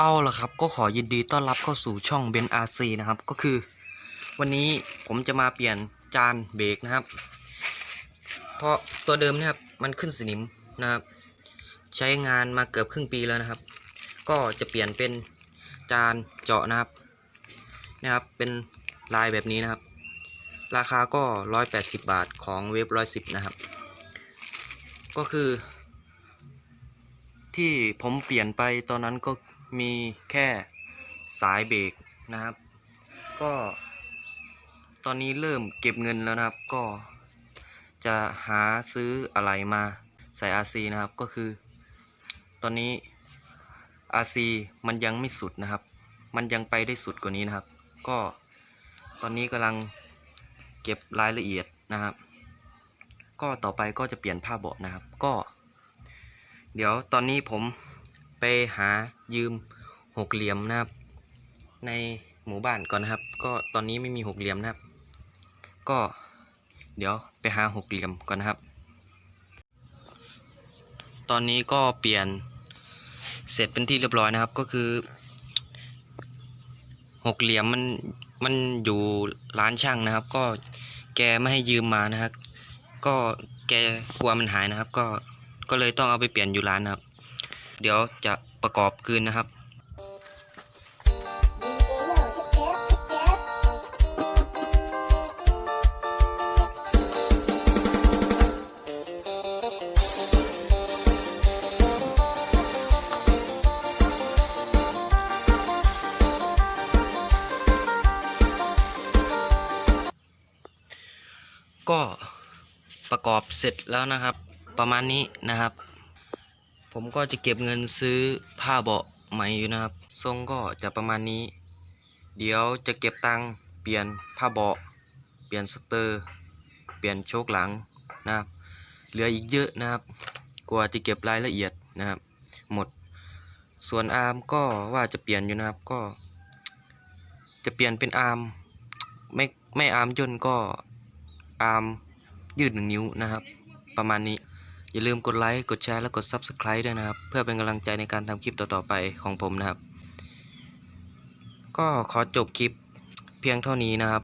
เอาล่ะครับก็ขอยินดีต้อนรับเข้าสู่ช่องเบนอาร์ซีนะครับ ก็คือ วันนี้ผมจะมาเปลี่ยนจานเบรกนะครับ เพราะตัวเดิมเนี่ยครับมันขึ้นสนิมนะครับ ใช้งานมาเกือบครึ่งปีแล้วนะครับ ก็จะเปลี่ยนเป็นจานเจาะนะครับนะครับ เป็นลายแบบนี้นะครับ ราคาก็ 180 บาทของเว็บ110 นะครับ ก็คือ ที่ผมเปลี่ยนไปตอนนั้นก็ มีแค่สายเบรกนะครับ ก็ตอนนี้เริ่มเก็บเงินแล้วนะครับ ก็จะหาซื้ออะไรมาใส่ RC นะครับก็คือ ตอนนี้ RC มันยังไม่สุดนะครับ มันยังไปได้สุดกว่านี้นะครับ ก็ตอนนี้กำลังเก็บรายละเอียดนะครับ ก็ต่อไปก็จะเปลี่ยนผ้าเบาะนะครับ ก็ เดี๋ยวตอนนี้ผม ไปหายืมหกเหลี่ยมนะครับ ในหมู่บ้านก่อนนะครับ ก็ตอนนี้ไม่มีหกเหลี่ยมนะครับ ก็เดี๋ยวไปหาหกเหลี่ยมก่อนนะครับ ตอนนี้ก็เปลี่ยนเสร็จเป็นที่เรียบร้อยนะครับก็คือหกเหลี่ยมมันมันอยู่ร้านช่างนะครับ ก็แกไม่ให้ยืมมานะครับ ก็แกกลัวมันหายนะครับ ก็ก็เลยต้องเอาไปเปลี่ยนอยู่ร้านนะครับ เดี๋ยวจะประกอบคืนนะครับก็ประกอบเสร็จแล้วนะครับ ประมาณนี้นะครับ ผมก็จะเก็บเงินซื้อผ้าเบาะใหม่อยู่นะครับ ทรงก็จะประมาณนี้ เดี๋ยวจะเก็บตังค์เปลี่ยนผ้าเบาะ เปลี่ยนสเตอร์ เปลี่ยนโชคหลังนะครับ เหลืออีกเยอะนะครับ กว่าจะเก็บรายละเอียดนะครับ หมด ส่วนอาร์มก็ว่าจะเปลี่ยนอยู่นะครับ ก็ จะเปลี่ยนเป็นอาร์มไม่ไม่อาร์มย่นก็อาร์มยืดหนึ่งนิ้วนะครับ ประมาณนี้ อย่าลืมกดไลค์กดแชร์และกด Subscribe ด้วยนะครับ เพื่อเป็นกำลังใจในการทำคลิปต่อๆไปของผมนะครับ ก็ขอจบคลิปเพียงเท่านี้นะครับ